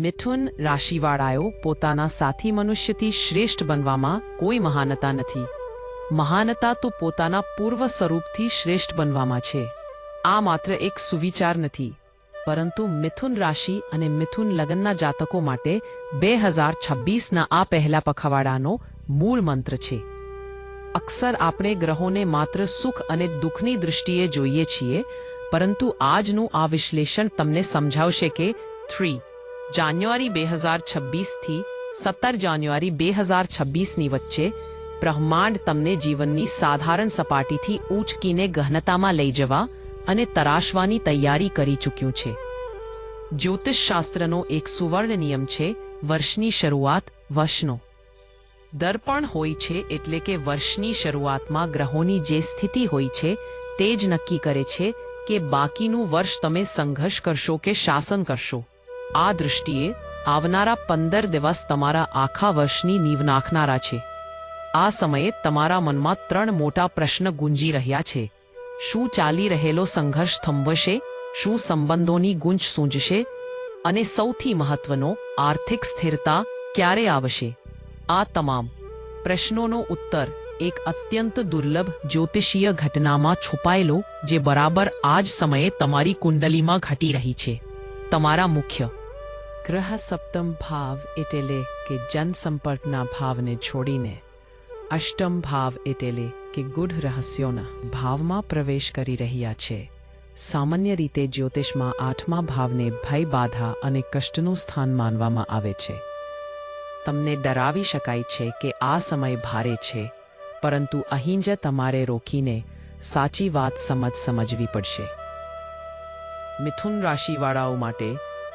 મિથુન રાશિવાળાઓ પોતાના સાથી મનુષ્યથી શ્રેષ્ઠ બનવામાં કોઈ મહાનતા નથી. મહાનતા તો પોતાના પૂર્વ સ્વરૂપથી શ્રેષ્ઠ બનવામાં છે. આ માત્ર એક સુવિચાર નથી, પરંતુ મિથુન રાશિ અને મિથુન લગ્નના જાતકો માટે બે હજાર છવ્વીસના આ પહેલા પખવાડાનો મૂળ મંત્ર છે. અક્સર આપણે ગ્રહોને માત્ર સુખ અને દુઃખની દૃષ્ટિએ જોઈએ છીએ, પરંતુ આજનું આ વિશ્લેષણ તમને સમજાવશે કે થ્રી જાન્યુઆરી બે હજાર છવ્વીસથી સત્તર જાન્યુઆરી બે હજાર છવ્વીસની વચ્ચે બ્રહ્માંડ તમને જીવનની સાધારણ સપાટીથી ઊંચકીને ગહનતામાં લઈ જવા અને તરાશવાની તૈયારી કરી ચૂક્યું છે. જ્યોતિષશાસ્ત્રનો એક સુવર્ણ નિયમ છે વર્ષની શરૂઆત વર્ષનો. દર્પણ હોય છે એટલે કે વર્ષની શરૂઆતમાં ગ્રહોની જે સ્થિતિ હોય છે તે જ નક્કી કરે છે કે બાકીનું વર્ષ તમે સંઘર્ષ કરશો કે શાસન કરશો. આ દૃષ્ટિએ આવનારા પંદર દિવસ તમારા આખા વર્ષની નીવ નાખનારા છે. આ સમયે તમારા મનમાં ત્રણ મોટા પ્રશ્ન ગુંજી રહ્યા છે. શું ચાલી રહેલો સંઘર્ષ થંભશે? શું સંબંધોની ગુંજ સૂંજશે? અને સૌથી મહત્વનો, આર્થિક સ્થિરતા ક્યારે આવશે? આ તમામ પ્રશ્નોનો ઉત્તર એક અત્યંત દુર્લભ જ્યોતિષીય ઘટનામાં છુપાયેલો, જે બરાબર આ જ સમયે તમારી કુંડલીમાં ઘટી રહી છે. તમારા મુખ્ય. ગ્રહ સપ્તમ ભાવ એટલે કે જનસંપર્કના ભાવને છોડીને, અષ્ટમ ભાવ એટલે કે ગુઢ રહસ્યોના ભાવમાં પ્રવેશ કરી રહ્યા છે. સામાન્ય રીતે જ્યોતિષમાં આઠમા ભાવને ભય, બાધા અને કષ્ટનું સ્થાન માનવામાં આવે છે. તમને ડરાવી શકાય છે કે આ સમય ભારે છે, પરંતુ અહીં જ તમારે રોકીને સાચી વાત સમજ સમજવી પડશે. મિથુન રાશિવાળાઓ માટે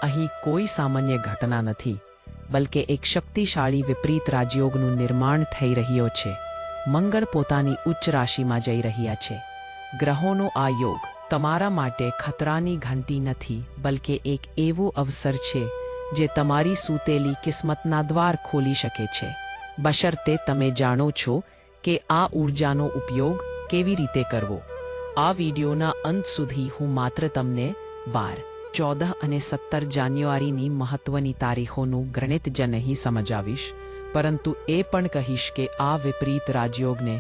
અહીં કોઈ સામાન્ય ઘટના નથી, બલકે એક શક્તિશાળી વિપરીત રાજયોગનું નિર્માણ થઈ રહ્યો છે. મંગળ પોતાની ઉચ્ચ રાશિમાં જઈ રહ્યા છે. ગ્રહોનો આ યોગ તમારા માટે ખતરાની ઘંટી નથી, બલકે એક એવો અવસર છે જે તમારી સૂતેલી કિસ્મતના દ્વાર ખોલી શકે છે. બશર્તે તમે જાણો છો કે આ ઊર્જાનો ઉપયોગ કેવી રીતે કરવો. આ વિડિયોના અંત સુધી હું માત્ર તમને બાર ચૌદ અને સત્તર જાન્યુઆરીની મહત્વની તારીખોનું ગણિત જ નહીં સમજાવીશ, પરંતુ એ પણ કહીશ કે આ વિપરીત રાજયોગને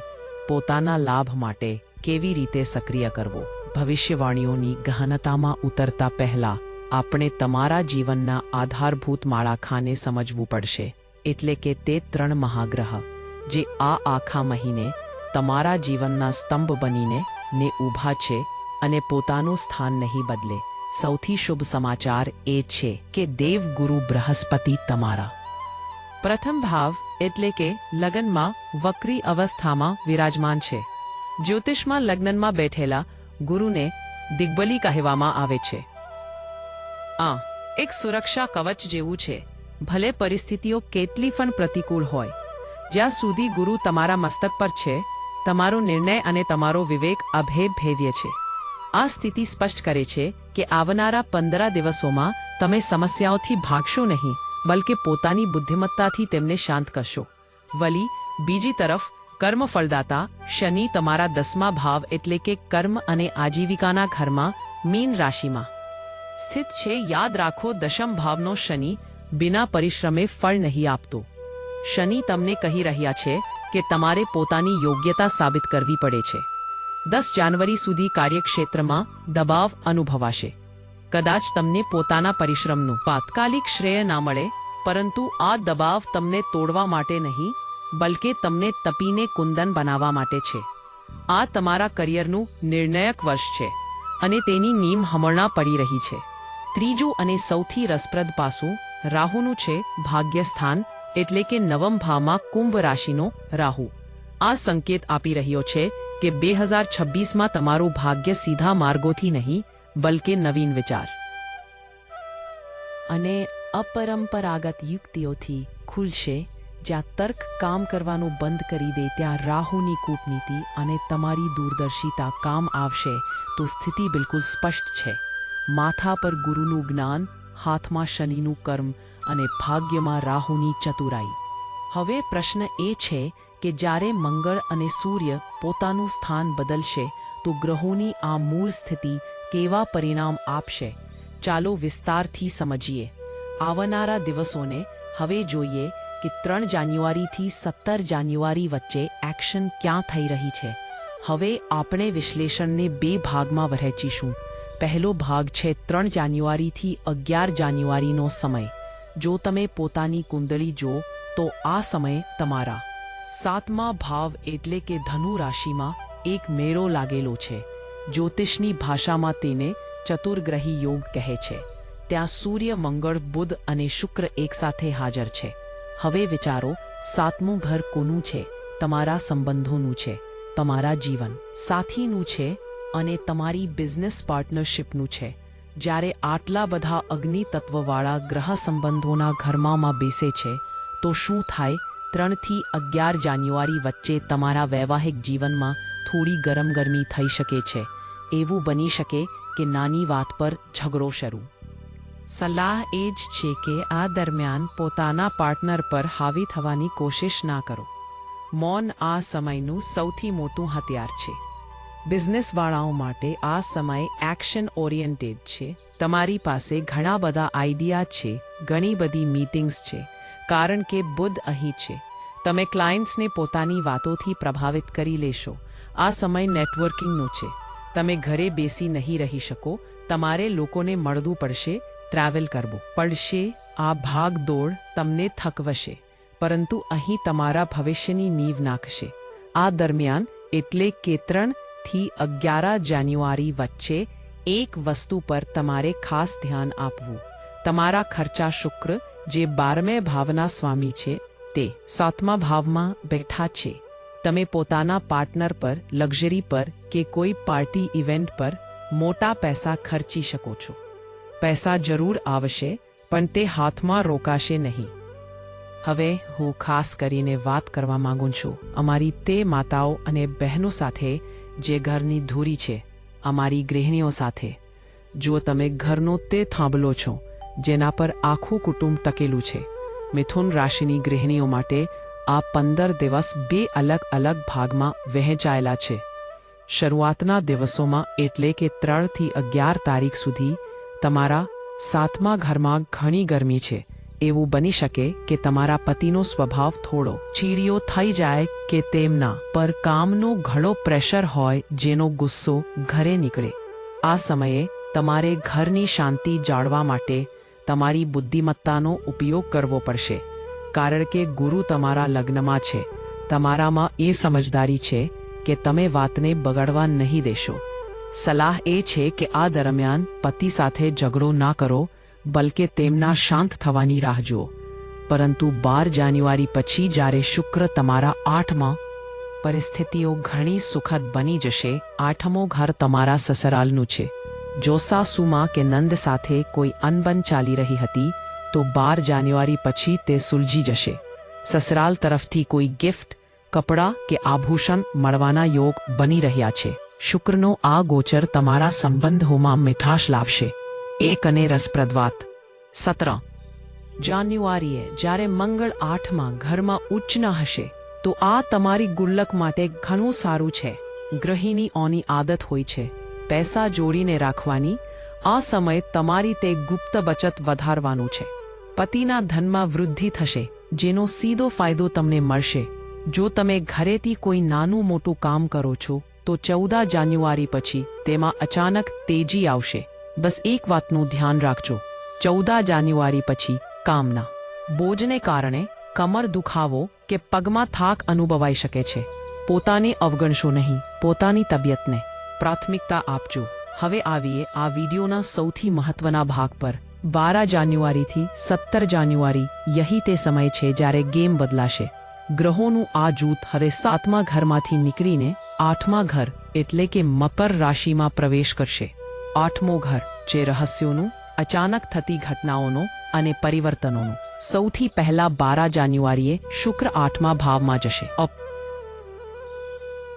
પોતાના લાભ માટે કેવી રીતે સક્રિય કરવો. ભવિષ્યવાણીઓની ગહનતામાં ઉતરતા પહેલા આપણે તમારા જીવનના આધારભૂત માળાખાને સમજવું પડશે, એટલે કે તે ત્રણ મહાગ્રહ, જે આ આખા મહિને તમારા જીવનના સ્તંભ બનીને ને ઊભા છે અને પોતાનું સ્થાન નહીં બદલે. સૌથી શુભ સમાચાર એ છે કે દેવગુરુ બૃહસ્પતિ તમારા. પ્રથમ ભાવ એટલે કે લગ્નમાં વક્રી અવસ્થામાં વિરાજમાન છે. જ્યોતિષમાં લગ્નમાં બેઠેલા ગુરુને દિગ્બલી કહેવામાં આવે છે. આ એક સુરક્ષા કવચ જેવું છે. ભલે પરિસ્થિતિઓ કેટલી પણ પ્રતિકૂળ હોય, જ્યાં સુધી ગુરુ તમારા મસ્તક પર છે, તમારો નિર્ણય અને તમારો વિવેક અભેદ ભેદ્ય છે. આ સ્થિતિ સ્પષ્ટ કરે છે કે આવનારા પંદરા દિવસોમાં તમે સમસ્યાઓથી ભાગશો નહીં, બલકે પોતાની બુદ્ધિમત્તાથી તેમને શાંત કરશો. વલી બીજી તરફ કર્મ ફળદાતા શનિ તમારા દસમા ભાવ એટલે કે કર્મ અને આજીવિકાના ઘરમાં મીન રાશિમાં. સ્થિત છે, યાદ રાખો, દશમ ભાવનો શનિ બિના પરિશ્રમે ફળ નહીં આપતો. શનિ તમને કહી રહ્યા છે કે તમારે પોતાની યોગ્યતા સાબિત કરવી પડે છે. દસ જાન્યુઆરી સુધી કાર્યક્ષેત્રમાં દબાવ અનુભવાશે. કદાચ તમને પોતાના પરિશ્રમનું તાત્કાલિક શ્રેય ના મળે, પરંતુ આ દબાવ તમને તોડવા માટે નહીં, બલકે તમને તપીને કુંદન બનાવવા માટે છે. આ તમારા કરિયરનું નિર્ણાયક વર્ષ છે અને તેની નીમ હમણાં પડી રહી છે. ત્રીજું અને સૌથી રસપ્રદ પાસું, રાહુનું છે ભાગ્યસ્થાન, એટલે કે નવમ ભાવમાં કુંભ રાશિનો રાહુ. આ સંકેત આપી રહ્યો છે કે બે હજાર છવ્વીસમાં તમારું ભાગ્ય સીધા માર્ગોથી નહીં, બલકે નવીન વિચાર. અને અપરંપરાગત યુક્તિઓથી ખુલશે, જ્યાં તર્ક કામ કરવાનું બંધ કરી દે ત્યાં રાહુની કૂટનીતિ અને તમારી દૂરદર્શિતા કામ આવશે, તો સ્થિતિ બિલકુલ સ્પષ્ટ છે. માથા પર ગુરુનું જ્ઞાન, હાથમાં શનિનું કર્મ અને ભાગ્યમાં રાહુની ચતુરાઈ. હવે પ્રશ્ન એ છે કે જ્યારે મંગળ અને સૂર્ય પોતાનું સ્થાન બદલશે, તો ગ્રહોની આ મૂળ સ્થિતિ કેવા પરિણામ આપશે? ચાલો વિસ્તારથી સમજીએ. આવનારા દિવસોને હવે જોઈએ કે ત્રણ જાન્યુઆરીથી સત્તર જાન્યુઆરી વચ્ચે એક્શન ક્યાં થઈ રહી છે. હવે આપણે વિશ્લેષણને બે ભાગમાં વહેંચીશું. પહેલો ભાગ છે ત્રણ જાન્યુઆરીથી અગિયાર જાન્યુઆરીનો સમય. જો તમે પોતાની કુંડળી જો તો આ સમય તમારા સાતમા ભાવ એટલે કે ધનુ રાશિમાં એક મેળો લાગેલો છે. જ્યોતિષની ભાષામાં તેને ચતુર્ગ્રહી યોગ કહે છે. ત્યાં સૂર્ય, મંગળ, બુધ અને શુક્ર એકસાથે હાજર છે. હવે વિચારો, સાતમું ઘર કોનું છે? તમારા સંબંધોનું છે. તમારા જીવન સાથીનું છે અને તમારી બિઝનેસ પાર્ટનરશિપનું છે. જ્યારે આટલા બધા અગ્નિ તત્વવાળા ગ્રહ સંબંધોના ઘરમાં બેસે છે, તો શું થાય? ત્રણથી અગિયાર જાન્યુઆરી વચ્ચે તમારા વૈવાહિક જીવનમાં થોડી ગરમ ગરમી થઈ શકે છે. એવું બની શકે કે નાની વાત પર ઝઘડો શરૂ. સલાહ એ જ છે કે આ દરમિયાન પોતાના પાર્ટનર પર હાવી થવાની કોશિશ ના કરો. મૌન આ સમયનું સૌથી મોટું હથિયાર છે. બિઝનેસવાળાઓ માટે આ સમય એક્શન ઓરિએન્ટેડ છે. તમારી પાસે ઘણા બધા આઈડિયા છે, ઘણી બધી મીટિંગ્સ છે. કારણ કે બુદ્ધ અહીં છે. તમે ક્લાયન્ટ્સને પોતાની વાતોથી પ્રભાવિત કરી લેશો. આ સમય નેટવર્કિંગનો છે. તમે ઘરે બેસી નહીં રહી શકો. તમારે લોકોને મળવું પડશે, ટ્રાવેલ કરવું પડશે. આ ભાગ દોડ તમને થકવશે. પરંતુ અહીં તમારા ભવિષ્યની નીવ નાખશે. આ દરમિયાન એટલે કે ત્રણથી અગિયાર જાન્યુઆરી વચ્ચે એક વસ્તુ પર તમારે ખાસ ધ્યાન આપવું. તમારા ખર્ચા શુક્ર જે બારમે ભાવના સ્વામી છે, તે સાતમા ભાવમાં બેઠા છે. તમે પોતાના પાર્ટનર પર, લક્ઝરી પર કે કોઈ પાર્ટી ઇવેન્ટ પર મોટા પૈસા ખર્ચી શકો છો. પૈસા જરૂર આવશે, પણ તે હાથમાં રોકાશે નહીં. હવે હું ખાસ કરીને વાત કરવા માંગુ છું. અમારી તે માતાઓ અને બહેનો સાથે જે ઘરની ધૂરી છે, અમારી ગૃહિણીઓ સાથે. જો તમે ઘરનો તે થાંભલો છો. જેના પર આખું કુટુંબ તકેલું છે. મિથુન રાશિની ગૃહિણીઓ માટે આ પંદર દિવસ બે અલગ અલગ ભાગમાં વહેંચાયેલા છે. શરૂઆતના દિવસોમાં એટલે કે ત્રણથી અગિયાર તારીખ સુધી તમારા સાતમા ઘરમાં ઘણી ગરમી છે. એવું બની શકે કે તમારા પતિનો સ્વભાવ થોડો ચીડિયો થઈ જાય કે તેમના પર કામનો ઘણો પ્રેશર હોય જેનો ગુસ્સો ઘરે નીકળે. આ સમયે તમારે ઘરની શાંતિ જાળવા માટે તમારી બુદ્ધિમત્તાનો ઉપયોગ કરવો પડશે. કારણ કે ગુરુ તમારા લગ્નમાં છે. તમારામાં એ સમજદારી છે કે તમે વાતને બગાડવા નહીં દેશો. સલાહ એ છે કે આ દરમિયાન પતિ સાથે ઝઘડો ના કરો, બલકે તેમના શાંત થવાની રાહ જુઓ. પરંતુ બાર જાન્યુઆરી પછી જ્યારે શુક્ર તમારા આઠમાં પરિસ્થિતિઓ ઘણી સુખદ બની જશે, આઠમો ઘર તમારા સસરાલનું છે. જો સાસુમાં કે નંદ સાથે કોઈ અનબન ચાલી રહી હતી, તો બાર જાન્યુઆરી પછી તે સુલજી જશે. સસરાલ તરફથી કોઈ ગિફ્ટ, કપડાં કે આભૂષણ મળવાના યોગ બની રહ્યા છે. શુક્રનો આ ગોચર તમારા સંબંધોમાં મીઠાશ લાવશે. એક અને રસપ્રદ વાત. સત્ર. જાન્યુઆરીએ જ્યારે મંગળ આઠમાં ઘરમાં ઉચ્ચના હશે, તો આ તમારી ગુલ્લક માટે ઘણું સારું છે. ગૃહિણીઓની આદત હોય છે. પૈસા જોડીને રાખવાની, આ સમય તમારી તે ગુપ્ત બચત વધારવાનું છે. પતિના ધનમાં વૃદ્ધિ થશે, જેનો સીધો ફાયદો તમને મળશે. જો તમે ઘરેથી કોઈ નાનું મોટું કામ કરો છો, તો ચૌદા જાન્યુઆરી પછી તેમાં અચાનક તેજી આવશે. બસ એક વાતનું ધ્યાન રાખજો. ચૌદા જાન્યુઆરી પછી કામના. બોજને કારણે કમર દુખાવો કે પગમાં થાક અનુભવાઈ શકે છે. પોતાને અવગણશો નહીં, પોતાની તબિયતને. પ્રાથમિકતા આપજો. હવે આવીએ આ વિડીયોના સૌથી મહત્વના ભાગ પર. બારા જાન્યુઆરીથી સત્તર જાન્યુઆરી યહી તે સમય છે જ્યારે ગેમ બદલાશે. ગ્રહોનું આ જૂથ હવે સાતમા ઘરમાંથી નીકળીને આઠમા ઘર એટલે કે મકર રાશિમાં પ્રવેશ કરશે. આઠમો ઘર, જે રહસ્યોનું, અચાનક થતી ઘટનાઓનો અને પરિવર્તનોનું સૌથી પહેલા બારા જાન્યુઆરીએ શુક્ર આઠમા ભાવમાં જશે.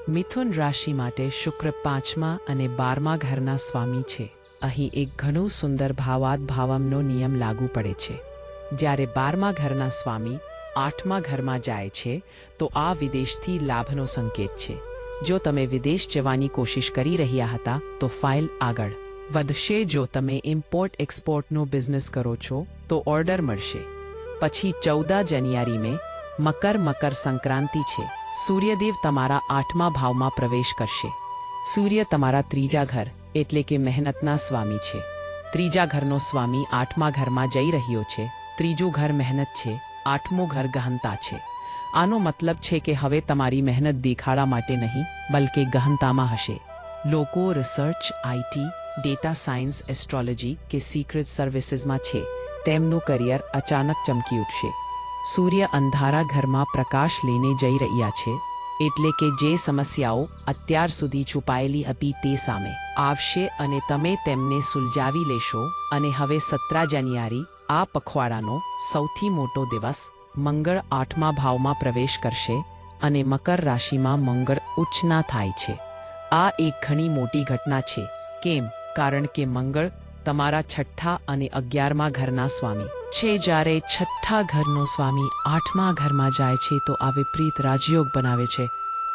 મિથુન રાશિ માટે શુક્ર પાંચમા અને બારમા ઘરના સ્વામી છે. અહીં એક ઘણું સુંદર ભાવાદ ભાવમનો નિયમ લાગુ પડે છે. જ્યારે બારમા ઘરના સ્વામી આઠમા ઘરમાં જાય છે, તો આ વિદેશથી લાભનો સંકેત છે. જો તમે વિદેશ જવાની કોશિશ કરી રહ્યા હતા, તો ફાઇલ આગળ. વધશે જો તમે ઇમ્પોર્ટ એક્સપોર્ટનો બિઝનેસ કરો છો, તો ઓર્ડર મળશે. પછી ચૌદા જાન્યુઆરી મેં મકર મકર સંક્રાંતિ છે. સૂર્યદેવ તમારા આઠમા ભાવમાં પ્રવેશ કરશે. સૂર્ય તમારા ત્રીજા ઘર, એટલે કે મહેનતના સ્વામી છે. ત્રીજા ઘરનો સ્વામી આઠમા ઘરમાં જઈ રહ્યો છે. ત્રીજું ઘર મહેનત છે, આઠમું ઘર ગહનતા છે. આનો મતલબ છે કે હવે તમારી મહેનત દેખાડા માટે નહીં, બલકે ગહનતામાં હશે. લોકો research IT data science astrology કે સિક્રેટ સર્વિસીસમાં છે. તેમનું કરિયર અચાનક ચમકી ઉઠશે. સૂર્ય અંધારા ઘરમાં પ્રકાશ લઈને જઈ રહ્યા છે, એટલે કે જે સમસ્યાઓ અત્યાર સુધી છુપાયેલી હતી તે સામે આવશે અને તમે તેમને સુલઝાવી લેશો અને હવે સત્રા જાન્યુઆરી, આ પખવાડાનો સૌથી મોટો દિવસ મંગળ આઠમા ભાવમાં પ્રવેશ કરશે અને મકર રાશિમાં મંગળ ઉચ્ચના થાય છે. આ એક ઘણી મોટી ઘટના છે. કેમ? કારણ કે મંગળ તમારા છઠ્ઠા અને અગિયારમા ઘરના સ્વામી છે જ્યારે છઠ્ઠા ઘરનો સ્વામી આઠમા ઘરમાં જાય છે તો આ વિપરીત રાજયોગ બનાવે છે.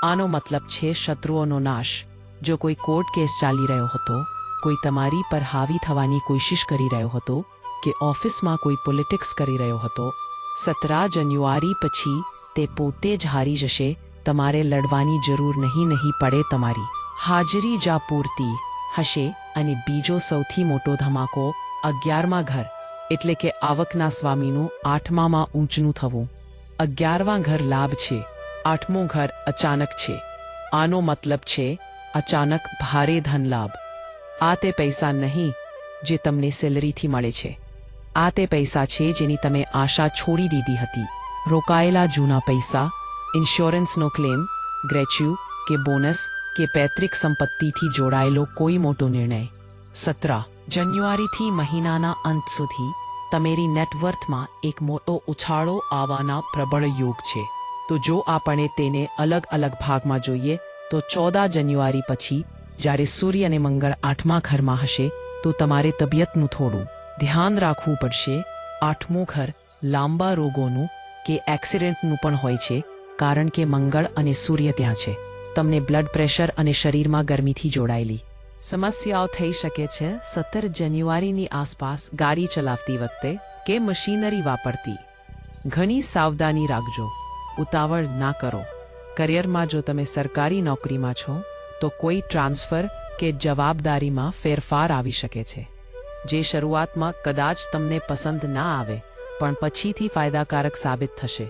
આનો મતલબ છે શત્રુઓનો નાશ. જો કોઈ કોર્ટ કેસ ચાલી રહ્યો હતો, કોઈ તમારી પર હાવી થવાની કોશિશ કરી રહ્યો હતો કે ઓફિસમાં કોઈ પોલિટિક્સ કરી રહ્યો હતો, સતરા જાન્યુઆરી પછી તે પોતે જ હારી જશે, તમારે લડવાની જરૂર નહીં નહીં પડે તમારી. હાજરી જા પૂરતી હશે અને બીજો સૌથી મોટો ધમાકો અગિયારમા ઘર. એટલે કે આવકના સ્વામીનું આઠમામાં ઊંચનું થવું. અગિયારમા ઘર લાભ છે, આઠમું ઘર અચાનક છે. આનો મતલબ છે, અચાનક ભારે ધન લાભ. આ તે પૈસા નહીં, જે તમને સેલરીથી મળે છે. આ તે પૈસા છે જેની તમે આશા છોડી દીધી હતી. રોકાયેલા જૂના પૈસા, ઇન્સ્યોરન્સનો ક્લેમ, ગ્રેચ્યુ કે બોનસ કે પૈતૃક સંપત્તિથી જોડાયેલો કોઈ મોટો નિર્ણય. સતરા જાન્યુઆરીથી મહિનાના અંત સુધી તમારી નેટવર્થમાં એક મોટો ઉછાળો આવવાના પ્રબળ યોગ છે. તો જો આપણે તેને અલગ અલગ ભાગમાં જોઈએ, તો ચૌદા જાન્યુઆરી પછી, જ્યારે સૂર્ય અને મંગળ આઠમા ઘરમાં હશે, તો તમારે તબિયતનું થોડું ધ્યાન રાખવું પડશે. આઠમું ઘર લાંબા રોગોનું કે એક્સિડન્ટનું પણ હોય છે, કારણ કે મંગળ અને સૂર્ય ત્યાં છે. તમને બ્લડ પ્રેશર અને શરીરમાં ગરમીથી જોડાયેલી. સમસ્યાઓ થઈ શકે છે, સત્તર જાન્યુઆરીની આસપાસ ગાડી ચલાવતી વખતે કે મશીનરી વાપરતી. ઘણી સાવધાની રાખજો. ઉતાવળ ના કરો. કરિયરમાં જો તમે સરકારી નોકરીમાં છો, તો કોઈ ટ્રાન્સફર કે જવાબદારીમાં ફેરફાર આવી શકે છે. જે શરૂઆતમાં કદાચ તમને પસંદ ના આવે, પણ પછીથી ફાયદાકારક સાબિત થશે.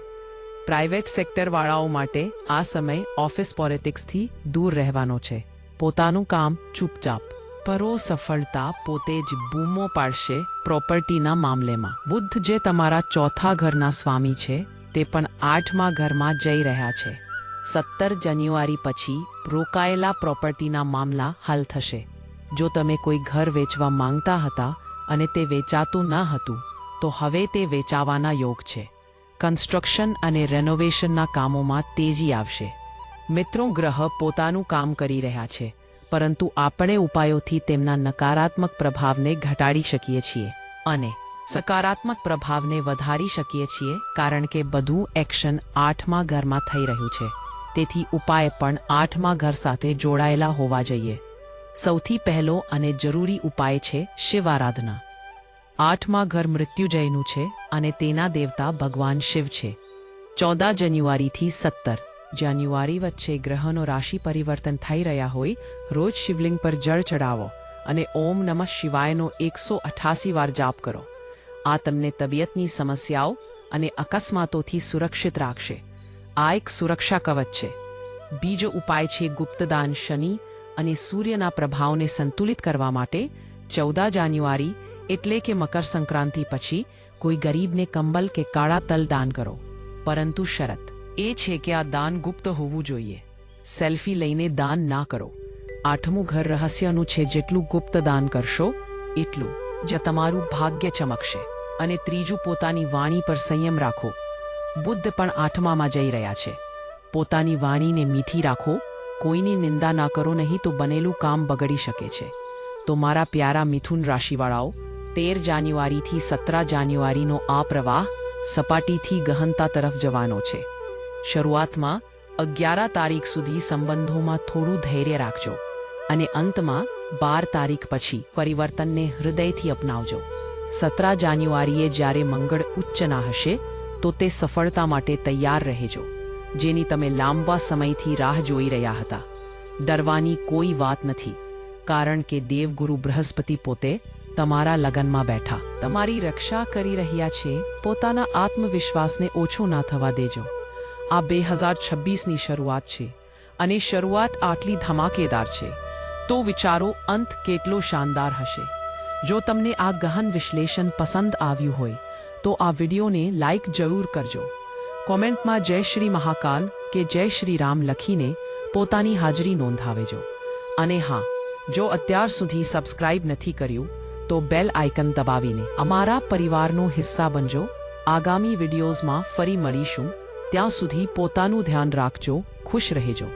પ્રાઇવેટ સેક્ટરવાળાઓ માટે આ સમય ઓફિસ પોલિટિક્સથી દૂર રહેવાનો છે. પોતાનું કામ ચૂપચાપ. પરો સફળતા પોતે જ બૂમો પાડશે પ્રોપર્ટીના મામલેમાં. બુદ્ધ જે તમારા ચોથા ઘરના સ્વામી છે, તે પણ આઠમા ઘરમાં જઈ રહ્યા છે. સત્તર જાન્યુઆરી પછી રોકાયેલા પ્રોપર્ટીના મામલા હલ થશે. જો તમે કોઈ ઘર વેચવા માંગતા હતા અને તે વેચાતું ન હતું, તો હવે તે વેચાવાના યોગ છે. કન્સ્ટ્રક્શન અને રેનોવેશનના કામોમાં તેજી આવશે. મિત્રો ગ્રહ પોતાનું કામ કરી રહ્યા છે, પરંતુ આપણે ઉપાયોથી તેમના નકારાત્મક પ્રભાવને ઘટાડી શકીએ છીએ અને સકારાત્મક પ્રભાવને વધારી શકીએ છીએ કારણ કે બધું એક્શન આઠમા ઘરમાં થઈ રહ્યું છે. તેથી ઉપાય પણ આઠમા ઘર સાથે જોડાયેલા હોવા જોઈએ. સૌથી પહેલો અને જરૂરી ઉપાય છે શિવ આરાધના આઠમા ઘર મૃત્યુજયનું છે અને તેના દેવતા ભગવાન શિવ છે. ચૌદા જાન્યુઆરીથી સત્તર. જાન્યુઆરી વચ્ચે ગ્રહનો રાશિ પરિવર્તન થઈ રહ્યા હોય, રોજ શિવલિંગ પર જળ ચડાવો અને ઓમ નમઃ શિવાયનો એકસો અઠાસી વાર જાપ કરો. આ તમને તબિયતની સમસ્યાઓ અને અકસ્માતોથી સુરક્ષિત રાખશે. આ એક સુરક્ષા કવચ છે. બીજો ઉપાય છે ગુપ્તદાન શનિ અને સૂર્યના પ્રભાવને સંતુલિત કરવા માટે ચૌદા જાન્યુઆરી એટલે કે મકર સંક્રાંતિ પછી કોઈ ગરીબને કંબલ કે કાળા તલ દાન કરો. પરંતુ શરત. એ છે કે આ દાન ગુપ્ત હોવું જોઈએ. સેલ્ફી લઈને દાન ના કરો. આઠમું ઘર રહસ્યનું છે, જેટલું ગુપ્ત દાન કરશો, એટલું જ તમારું ભાગ્ય ચમકશે. અને ત્રીજું, પોતાની વાણી પર સંયમ રાખો. બુદ્ધ પણ આઠમામાં જઈ રહ્યા છે. પોતાની વાણીને મીઠી રાખો. કોઈની નિંદા ના કરો, નહીં તો બનેલું કામ બગડી શકે છે. તો મારા પ્યારા મિથુન રાશિવાળાઓ, તેર જાન્યુઆરીથી સત્રા જાન્યુઆરીનો આ પ્રવાહ સપાટીથી ગહનતા તરફ જવાનો છે. શરૂઆતમાં અગિયાર તારીખ સુધી સંબંધોમાં થોડું ધૈર્ય રાખજો અને અંતમાં બાર તારીખ પછી પરિવર્તનને હૃદયથી અપનાવજો. સતરા જાન્યુઆરીએ જ્યારે મંગળ ઉચ્ચના હશે, તો તે સફળતા માટે તૈયાર રહેજો, જેની તમે લાંબા સમયથી રાહ જોઈ રહ્યા હતા. ડરવાની કોઈ વાત નથી, કારણ કે દેવગુરુ બૃહસ્પતિ પોતે તમારા લગનમાં બેઠા. તમારી રક્ષા કરી રહ્યા છે, પોતાના આત્મવિશ્વાસને ઓછો ના થવા દેજો. આ બે હજાર છવ્વીસની શરૂઆત છે અને શરૂઆત આટલી ધમાકેદાર છે. તો વિચારો અંત કેટલો શાનદાર હશે. જો તમને આ ગહન વિશ્લેષણ પસંદ આવ્યું હોય, તો આ વિડીયોને લાઇક જરૂર કરજો. કોમેન્ટમાં જય શ્રી મહાકાલ કે જય શ્રી રામ લખીને પોતાની હાજરી નોંધાવેજો. અને હા, જો અત્યાર સુધી સબસ્ક્રાઇબ નથી કર્યું, તો બેલ આઇકન દબાવીને અમારા પરિવારનો હિસ્સા બનજો. આગામી વિડીયોઝમાં ફરી મળીશું. ત્યાં સુધી પોતાનું ધ્યાન રાખજો ખુશ રહેજો.